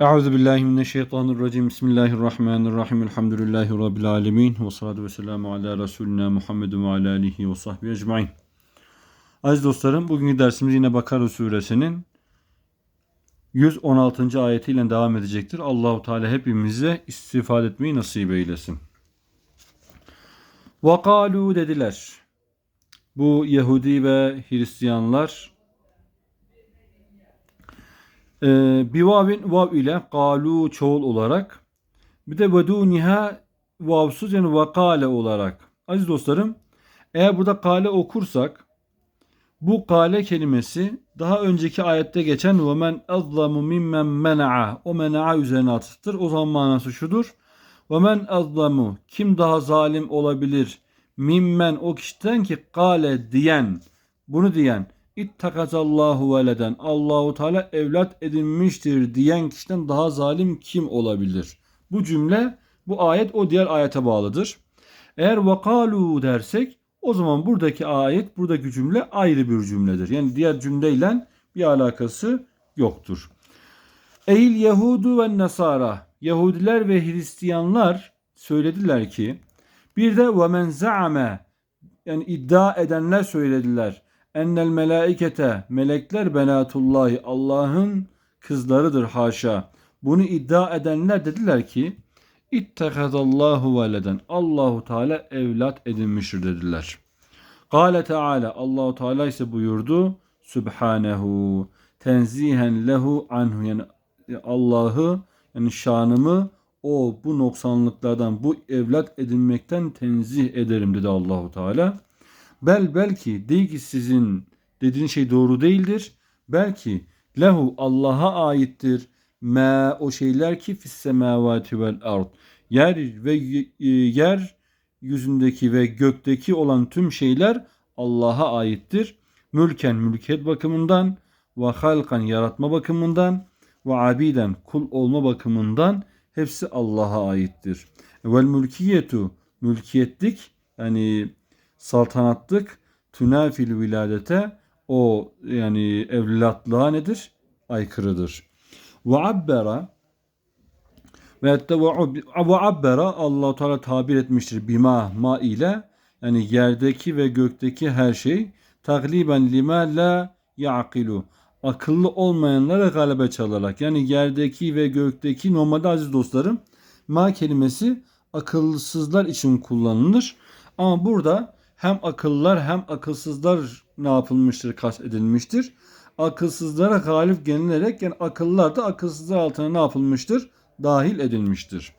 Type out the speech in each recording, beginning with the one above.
Euzu billahi mineşşeytanirracim. Bismillahirrahmanirrahim. Elhamdülillahi rabbil alamin. Ve salatu vesselamu ala resulina Muhammedin ve ala alihi ve sahbihi ecmaîn. Aziz dostlarım, bugünkü dersimiz yine Bakara suresinin 116. ayetiyle devam edecektir. Allahu Teala hepimize istifade etmeyi nasip eylesin. Vakalu dediler. Bu Yahudi ve Hristiyanlar bivavin vav ile galu çoğul olarak bir de veduniha vavsuz yani vakale olarak. Aziz dostlarım eğer burada kale okursak bu kale kelimesi daha önceki ayette geçen ve men azlamu mimmen mena'a o mena'a üzerine atıftır. O zaman manası şudur. Ve men azlamu kim daha zalim olabilir mimmen o kişiden ki kale diyen bunu diyen İttakazallahu veleden Allahu Teala evlat edinmiştir diyen kişiden daha zalim kim olabilir? Bu cümle bu ayet o diğer ayete bağlıdır. Eğer vakalu dersek o zaman buradaki ayet buradaki cümle ayrı bir cümledir. Yani diğer cümleyle bir alakası yoktur. Eğil Yahudu ve Nasara Yahudiler ve Hristiyanlar söylediler ki bir de ve men yani iddia edenler söylediler ennel melaikete melekler benatullahi Allah'ın kızlarıdır haşa. Bunu iddia edenler dediler ki İttekazallahu veleden Allahu Teala evlat edinmiştir dediler. Kale Teala Allahu Teala ise buyurdu Sübhanehu tenzihen lehu anhu yani Allah'ı yani şanımı o bu noksanlıklardan bu evlat edinmekten tenzih ederim dedi Allahu Teala. Bel belki değil ki sizin dediğin şey doğru değildir. Belki lehu Allah'a aittir. Ma o şeyler ki fis semavati vel ard. Yer ve e, yer yüzündeki ve gökteki olan tüm şeyler Allah'a aittir. Mülken mülkiyet bakımından ve halkan yaratma bakımından ve abiden kul olma bakımından hepsi Allah'a aittir. Vel mülkiyetu mülkiyetlik yani saltanatlık tünafil viladete o yani evlatlığa nedir? Aykırıdır. Ve abbera ve ve abbera allah Teala tabir etmiştir bima ma ile yani yerdeki ve gökteki her şey takliben lima la yaqilu akıllı olmayanlara galebe çalarak yani yerdeki ve gökteki normalde aziz dostlarım ma kelimesi akılsızlar için kullanılır. Ama burada hem akıllar hem akılsızlar ne yapılmıştır, kastedilmiştir. Akılsızlara galip gelinerek yani akıllar da akılsızlar altına ne yapılmıştır? Dahil edilmiştir.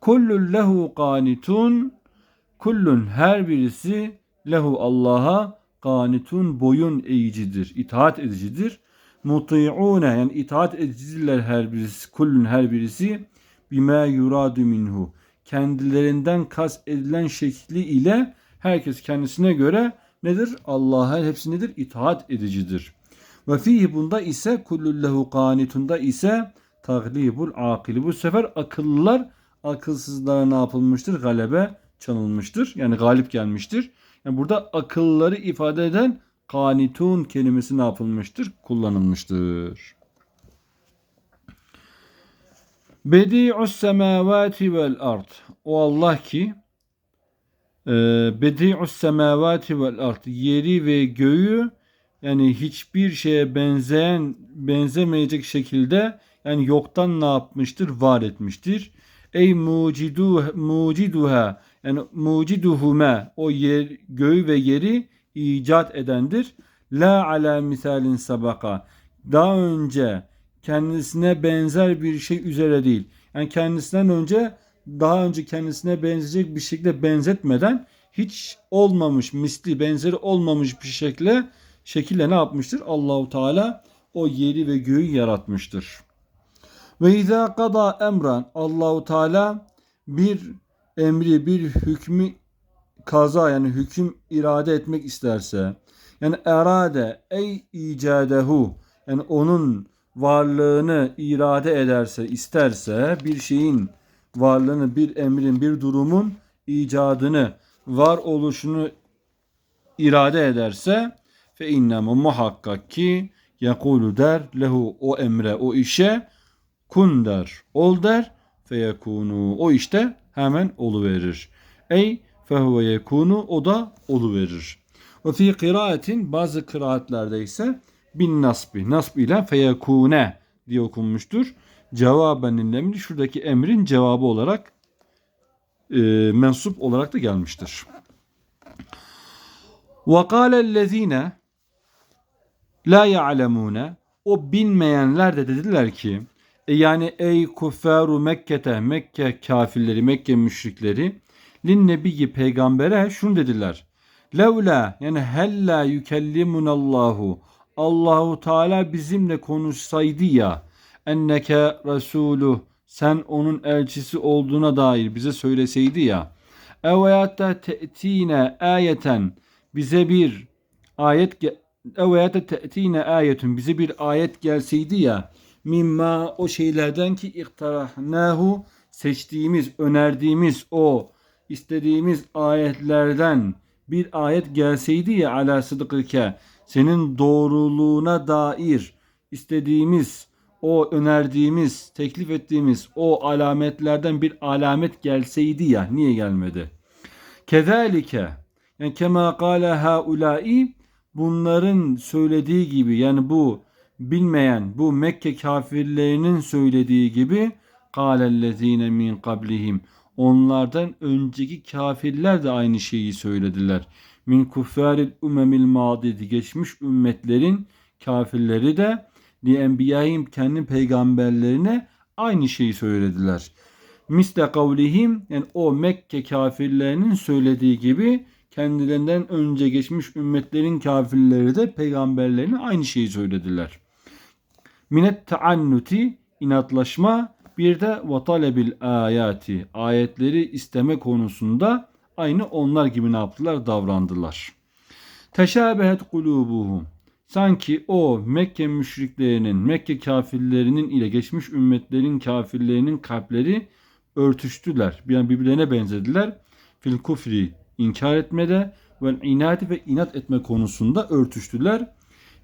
Kullun lehu qanitun kullun her birisi lehu Allah'a qanitun boyun eğicidir, itaat edicidir. Muti'une yani itaat edicidirler her birisi, kullun her birisi bima yuradu minhu. Kendilerinden kas edilen şekli ile herkes kendisine göre nedir? Allah'a hepsi nedir? İtaat edicidir. Ve fihi bunda ise kullullehu kanitunda ise taglibul akili. Bu sefer akıllılar akılsızlara ne yapılmıştır? Galebe çalınmıştır. Yani galip gelmiştir. Yani burada akılları ifade eden kanitun kelimesi ne yapılmıştır? Kullanılmıştır. Bedi'us semavati vel ard. O Allah ki Bedi'us semavati vel ard yeri ve göğü yani hiçbir şeye benzeyen benzemeyecek şekilde yani yoktan ne yapmıştır? Var etmiştir. Ey mucidu muciduha yani muciduhuma o yer göğü ve yeri icat edendir. La ala misalin sabaka. Daha önce kendisine benzer bir şey üzere değil. Yani kendisinden önce daha önce kendisine benzeyecek bir şekilde benzetmeden hiç olmamış misli benzeri olmamış bir şekilde şekilde ne yapmıştır? Allahu Teala o yeri ve göğü yaratmıştır. Ve izâ kada emran Allahu Teala bir emri bir hükmü kaza yani hüküm irade etmek isterse yani erade ey icadehu yani onun varlığını irade ederse isterse bir şeyin varlığını, bir emrin, bir durumun icadını, var oluşunu irade ederse fe innemu muhakkak ki yekulu der lehu o emre, o işe kun der, ol der, feyekunu. O işte hemen oluverir. Ey fehuve yekunu o da oluverir. Ve fi kıraatin bazı kıraatlerde ise bin nasbi. Nasb ile feyekune diye okunmuştur. Cevaben emri şuradaki emrin cevabı olarak e, mensup olarak da gelmiştir. Ve kâlellezîne la ya'lemûne o bilmeyenler de dediler ki e yani ey kuffaru Mekke'te Mekke kafirleri Mekke müşrikleri lin nebiyyi peygambere şunu dediler. Levla yani hella yükellimunallahu Allahu Teala bizimle konuşsaydı ya enneke resuluh sen onun elçisi olduğuna dair bize söyleseydi ya. Eveyatta te'tine ayeten bize bir ayet ge- eveyatta te'tine ayetun bize bir ayet gelseydi ya. Mimma o şeylerden ki iktarahnahu seçtiğimiz, önerdiğimiz o istediğimiz ayetlerden bir ayet gelseydi ya ala sıdıkıke senin doğruluğuna dair istediğimiz o önerdiğimiz, teklif ettiğimiz o alametlerden bir alamet gelseydi ya niye gelmedi? Kezalike yani kema kâle haulâi bunların söylediği gibi yani bu bilmeyen bu Mekke kafirlerinin söylediği gibi kâlellezîne min kablihim onlardan önceki kafirler de aynı şeyi söylediler. Min kuffâril umemil madidi geçmiş ümmetlerin kafirleri de li enbiyahim kendi peygamberlerine aynı şeyi söylediler. Misle kavlihim yani o Mekke kafirlerinin söylediği gibi kendilerinden önce geçmiş ümmetlerin kafirleri de peygamberlerine aynı şeyi söylediler. Minet taannuti inatlaşma bir de ve talebil ayati ayetleri isteme konusunda aynı onlar gibi ne yaptılar davrandılar. Teşabehet kulubuhum sanki o Mekke müşriklerinin, Mekke kafirlerinin ile geçmiş ümmetlerin kafirlerinin kalpleri örtüştüler. Yani birbirlerine benzediler. Fil kufri inkar etmede ve inati ve inat etme konusunda örtüştüler.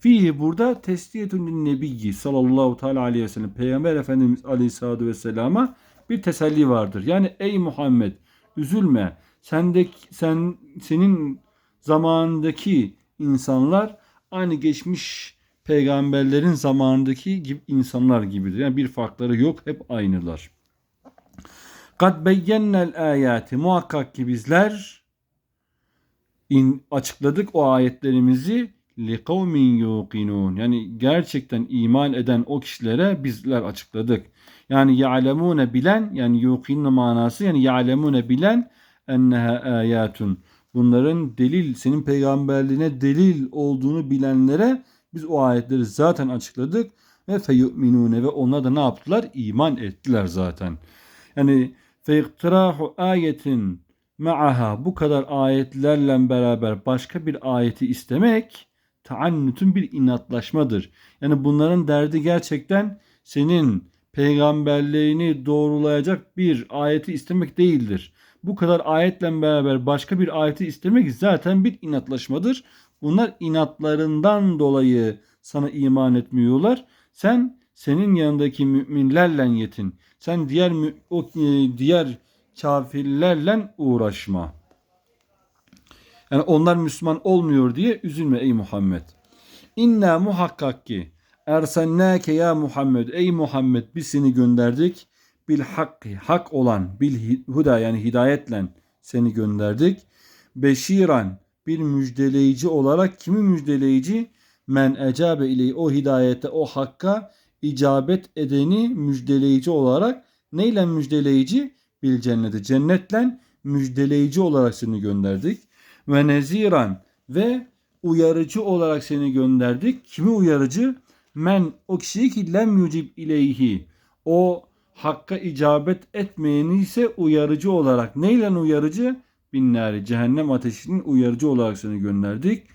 Fihi burada tesliyetun nebiyyi sallallahu teala aleyhi ve sellem Peygamber Efendimiz aleyhissalatu vesselama bir teselli vardır. Yani ey Muhammed üzülme. Sendeki, sen senin zamanındaki insanlar aynı geçmiş peygamberlerin zamanındaki gibi insanlar gibidir. Yani bir farkları yok. Hep aynılar. Kad beyyennel ayati muhakkak ki bizler in, açıkladık o ayetlerimizi li kavmin yuqinun. Yani gerçekten iman eden o kişilere bizler açıkladık. Yani ya'lemune bilen yani yuqinun manası yani ya'lemune bilen enneha ayatun. Bunların delil senin peygamberliğine delil olduğunu bilenlere biz o ayetleri zaten açıkladık ve feyu'minune ve onlar da ne yaptılar? İman ettiler zaten. Yani feyktirahu ayetin ma'aha bu kadar ayetlerle beraber başka bir ayeti istemek taannütün bir inatlaşmadır. Yani bunların derdi gerçekten senin peygamberliğini doğrulayacak bir ayeti istemek değildir. Bu kadar ayetle beraber başka bir ayeti istemek zaten bir inatlaşmadır. Bunlar inatlarından dolayı sana iman etmiyorlar. Sen senin yanındaki müminlerle yetin. Sen diğer o e, diğer kafirlerle uğraşma. Yani onlar Müslüman olmuyor diye üzülme ey Muhammed. İnna muhakkak ki ersennâke ya Muhammed ey Muhammed biz seni gönderdik bil hakki hak olan bil huda yani hidayetle seni gönderdik. Beşiran bir müjdeleyici olarak kimi müjdeleyici? Men ecabe ile o hidayete o hakka icabet edeni müjdeleyici olarak neyle müjdeleyici? Bil cenneti cennetle müjdeleyici olarak seni gönderdik. Ve neziran ve uyarıcı olarak seni gönderdik. Kimi uyarıcı? Men o kişiyi ki lem yucib ileyhi. O hakka icabet etmeyeni ise uyarıcı olarak. Neyle uyarıcı? Binnari cehennem ateşinin uyarıcı olarak seni gönderdik.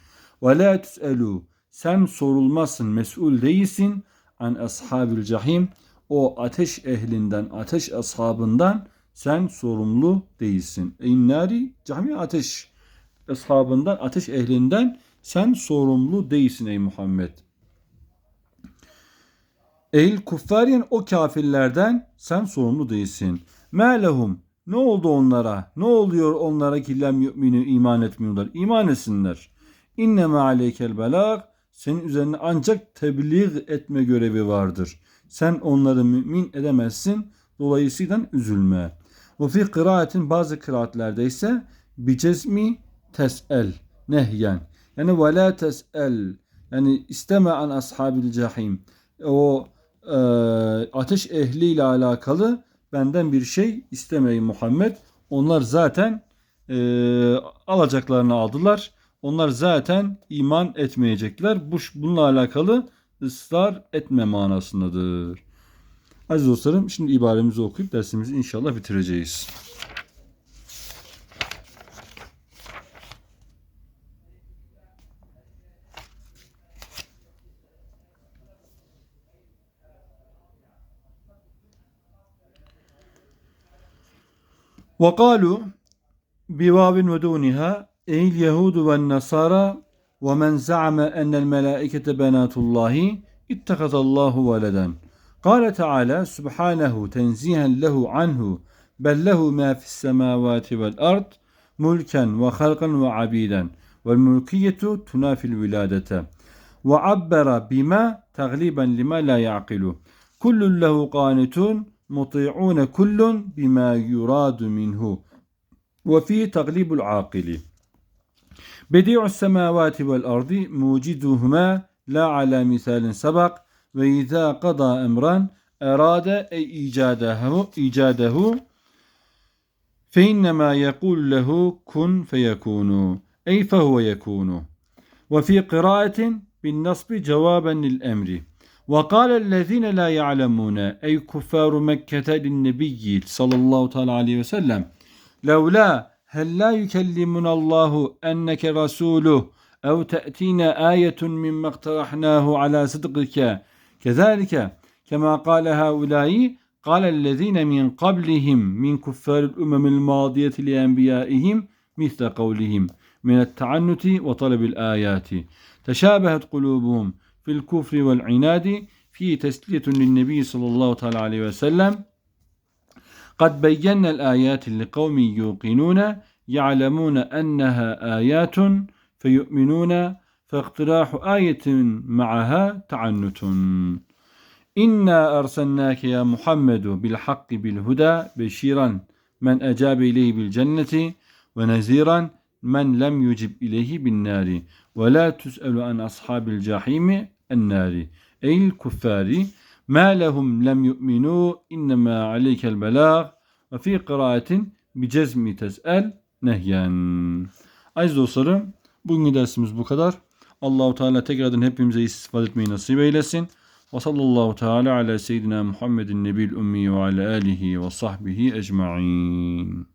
Ve la tüselu sen sorulmazsın, mesul değilsin an ashabil cahim o ateş ehlinden, ateş ashabından sen sorumlu değilsin. İnnari cahmi ateş ashabından, ateş ehlinden sen sorumlu değilsin ey Muhammed. Eil kuffariyen o kafirlerden sen sorumlu değilsin. Melehum ne oldu onlara? Ne oluyor onlara ki lem yu'minu iman etmiyorlar? İman etsinler. İnneme aleykel belag senin üzerine ancak tebliğ etme görevi vardır. Sen onları mümin edemezsin. Dolayısıyla üzülme. Ve fi kıraatin bazı kıraatlerde ise bicezmi tes'el nehyen. Yani ve la tes'el yani isteme an ashabil cahim. O e, ateş ehliyle alakalı benden bir şey istemeyin Muhammed. Onlar zaten e, alacaklarını aldılar. Onlar zaten iman etmeyecekler. Bu bununla alakalı ısrar etme manasındadır. Aziz dostlarım şimdi ibaremizi okuyup dersimizi inşallah bitireceğiz. وقالوا بواو ودونها أي اليهود والنصارى ومن زعم أن الملائكة بنات الله اتخذ الله ولدا. قال تعالى سبحانه تنزيها له عنه بل له ما في السماوات والأرض ملكا وخلقا وعبيدا والملكية تنافي الولادة. وعبر بما تغليبا لما لا يعقل. كل له قانتون مطيعون كل بما يراد منه. وفي تغليب العاقل. بديع السماوات والأرض موجدهما لا على مثال سبق وإذا قضى أمرا أراد أي إيجاده, إيجاده فإنما يقول له كن فيكون أي فهو يكون. وفي قراءة بالنصب جوابا للأمر. وقال الذين لا يعلمون أي كفار مكة للنبي صلى الله عليه وسلم لولا هل لا يكلمنا الله أنك رسوله أو تأتينا آية مما اقترحناه على صدقك؟ كذلك كما قال هؤلاء قال الذين من قبلهم من كفار الأمم الماضية لأنبيائهم مثل قولهم من التعنت وطلب الآيات. تشابهت قلوبهم في الكفر والعناد في تسلية للنبي صلى الله تعالى عليه وسلم. قد بينا الآيات لقوم يوقنون يعلمون أنها آيات فيؤمنون فاقتراح آية معها تعنت. إنا أرسلناك يا محمد بالحق بالهدى بشيرا من أجاب إليه بالجنة ونذيرا من لم يجب إليه بالنار. ولا تسأل عن أصحاب الجحيم ennari. Eyl kuffari. Ma lehum lem yu'minu innema aleykel belag ve fi kıraatin bi cezmi tes'el nehyen. Aziz dostlarım bugünkü dersimiz bu kadar. Allahu Teala tekrardan hepimize istifade etmeyi nasip eylesin. Ve sallallahu teala ala seyyidina Muhammedin nebil ummi ve ala alihi ve sahbihi ecma'in.